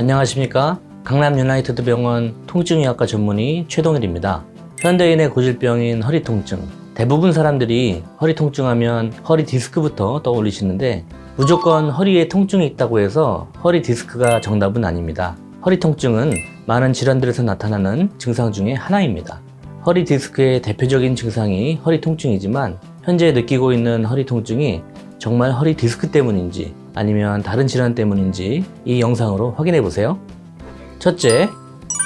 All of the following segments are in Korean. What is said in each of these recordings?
안녕하십니까? 강남 유나이티드 병원 통증의학과 전문의 최동일입니다. 현대인의 고질병인 허리 통증. 대부분 사람들이 허리 통증하면 허리 디스크부터 떠올리시는데 무조건 허리에 통증이 있다고 해서 허리 디스크가 정답은 아닙니다. 허리 통증은 많은 질환들에서 나타나는 증상 중에 하나입니다. 허리 디스크의 대표적인 증상이 허리 통증이지만 현재 느끼고 있는 허리 통증이 정말 허리 디스크 때문인지 아니면 다른 질환 때문인지 이 영상으로 확인해 보세요. 첫째,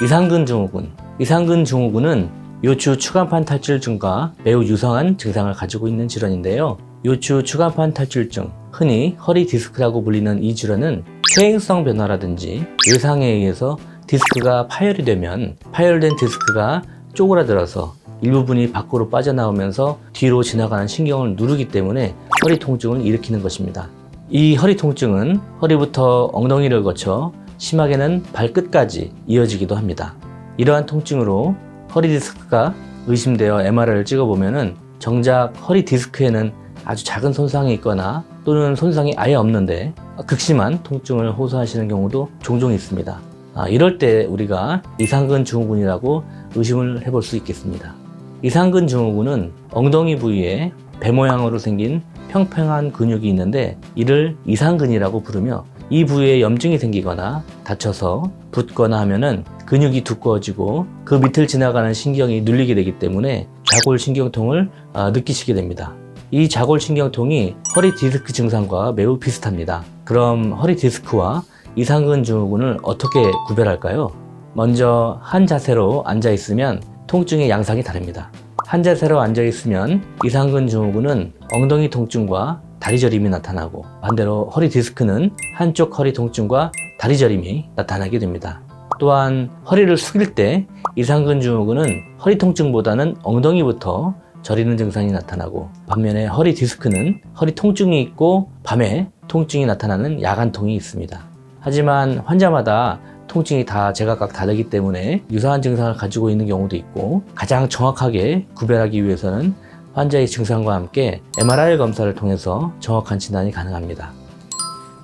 이상근 증후군. 이상근 증후군은 요추 추간판 탈출 증과 매우 유사한 증상을 가지고 있는 질환인데요. 요추 추간판 탈출증, 흔히 허리 디스크라고 불리는 이 질환은 퇴행성 변화라든지 외상에 의해서 디스크가 파열이 되면 파열된 디스크가 쪼그라들어서 일부분이 밖으로 빠져나오면서 뒤로 지나가는 신경을 누르기 때문에 허리 통증을 일으키는 것입니다. 이 허리 통증은 허리부터 엉덩이를 거쳐 심하게는 발끝까지 이어지기도 합니다. 이러한 통증으로 허리 디스크가 의심되어 MRI를 찍어보면 정작 허리 디스크에는 아주 작은 손상이 있거나 또는 손상이 아예 없는데 극심한 통증을 호소하시는 경우도 종종 있습니다. 아, 이럴 때 우리가 이상근 증후군이라고 의심을 해볼 수 있겠습니다. 이상근 증후군은 엉덩이 부위에 배 모양으로 생긴 평평한 근육이 있는데 이를 이상근이라고 부르며 이 부위에 염증이 생기거나 다쳐서 붓거나 하면은 근육이 두꺼워지고 그 밑을 지나가는 신경이 눌리게 되기 때문에 좌골신경통을 아, 느끼시게 됩니다. 이 좌골신경통이 허리 디스크 증상과 매우 비슷합니다. 그럼 허리 디스크와 이상근 증후군을 어떻게 구별할까요? 먼저 한 자세로 앉아 있으면 통증의 양상이 다릅니다. 한 자세로 앉아 있으면 이상근 증후군은 엉덩이 통증과 다리 저림이 나타나고 반대로 허리 디스크는 한쪽 허리 통증과 다리 저림이 나타나게 됩니다. 또한 허리를 숙일 때 이상근 증후군은 허리 통증보다는 엉덩이부터 저리는 증상이 나타나고 반면에 허리 디스크는 허리 통증이 있고 밤에 통증이 나타나는 야간통이 있습니다. 하지만 환자마다 통증이 다 제각각 다르기 때문에 유사한 증상을 가지고 있는 경우도 있고 가장 정확하게 구별하기 위해서는 환자의 증상과 함께 MRI 검사를 통해서 정확한 진단이 가능합니다.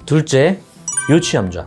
둘째, 요추염좌.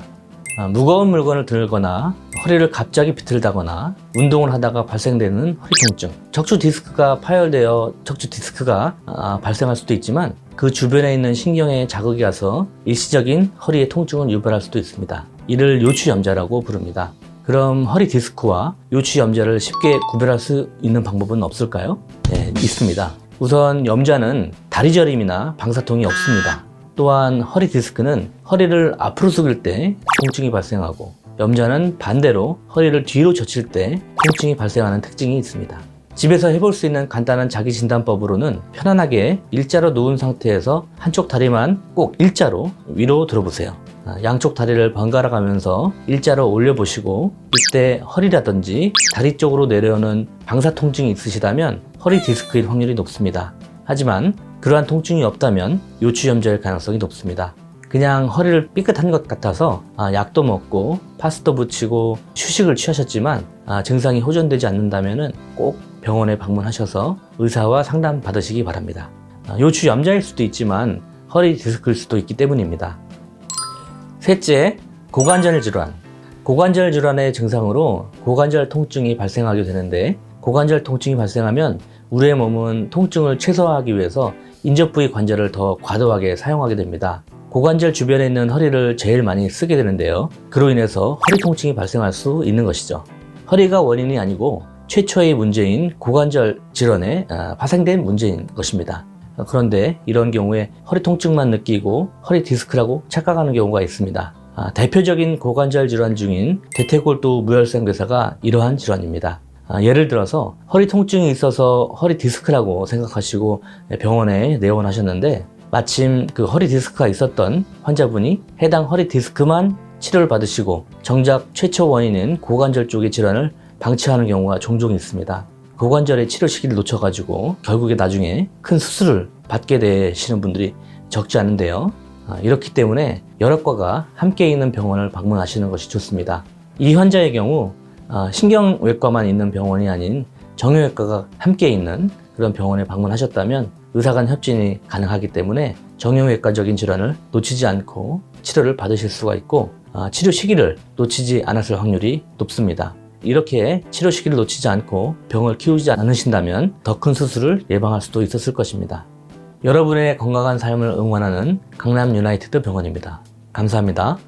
아, 무거운 물건을 들거나 허리를 갑자기 비틀다거나 운동을 하다가 발생되는 허리 통증. 척추 디스크가 파열되어 척추 디스크가 아, 발생할 수도 있지만 그 주변에 있는 신경에 자극이 가서 일시적인 허리의 통증을 유발할 수도 있습니다. 이를 요추염자라고 부릅니다. 그럼 허리 디스크와 요추염자를 쉽게 구별할 수 있는 방법은 없을까요? 네, 있습니다. 우선 염자는 다리 저림이나 방사통이 없습니다. 또한 허리 디스크는 허리를 앞으로 숙일 때 통증이 발생하고 염자는 반대로 허리를 뒤로 젖힐 때 통증이 발생하는 특징이 있습니다. 집에서 해볼 수 있는 간단한 자기 진단법으로는 편안하게 일자로 누운 상태에서 한쪽 다리만 꼭 일자로 위로 들어보세요. 아, 양쪽 다리를 번갈아 가면서 일자로 올려보시고 이때 허리라든지 다리 쪽으로 내려오는 방사 통증이 있으시다면 허리 디스크일 확률이 높습니다. 하지만 그러한 통증이 없다면 요추염자일 가능성이 높습니다. 그냥 허리를 삐끗한 것 같아서 아, 약도 먹고 파스도 붙이고 휴식을 취하셨지만 아, 증상이 호전되지 않는다면 꼭 병원에 방문하셔서 의사와 상담 받으시기 바랍니다. 아, 요추염자일 수도 있지만 허리 디스크일 수도 있기 때문입니다. 셋째, 고관절 질환. 고관절 질환의 증상으로 고관절 통증이 발생하게 되는데 고관절 통증이 발생하면 우리의 몸은 통증을 최소화하기 위해서 인접 부위 관절을 더 과도하게 사용하게 됩니다. 고관절 주변에 있는 허리를 제일 많이 쓰게 되는데요. 그로 인해서 허리 통증이 발생할 수 있는 것이죠. 허리가 원인이 아니고 최초의 문제인 고관절 질환에 아, 파생된 문제인 것입니다. 그런데 이런 경우에 허리 통증만 느끼고 허리 디스크라고 착각하는 경우가 있습니다. 아, 대표적인 고관절 질환 중인 대퇴골두 무혈성 괴사가 이러한 질환입니다. 아, 예를 들어서 허리 통증이 있어서 허리 디스크라고 생각하시고 병원에 내원하셨는데 마침 그 허리 디스크가 있었던 환자분이 해당 허리 디스크만 치료를 받으시고 정작 최초 원인인 고관절 쪽의 질환을 방치하는 경우가 종종 있습니다. 고관절의 치료 시기를 놓쳐가지고 결국에 나중에 큰 수술을 받게 되시는 분들이 적지 않은데요. 아, 이렇기 때문에 여러 과가 함께 있는 병원을 방문하시는 것이 좋습니다. 이 환자의 경우 아, 신경외과만 있는 병원이 아닌 정형외과가 함께 있는 그런 병원에 방문하셨다면 의사 간 협진이 가능하기 때문에 정형외과적인 질환을 놓치지 않고 치료를 받으실 수가 있고 아, 치료 시기를 놓치지 않았을 확률이 높습니다. 이렇게 치료 시기를 놓치지 않고 병을 키우지 않으신다면 더 큰 수술을 예방할 수도 있었을 것입니다. 여러분의 건강한 삶을 응원하는 강남 유나이티드 병원입니다. 감사합니다.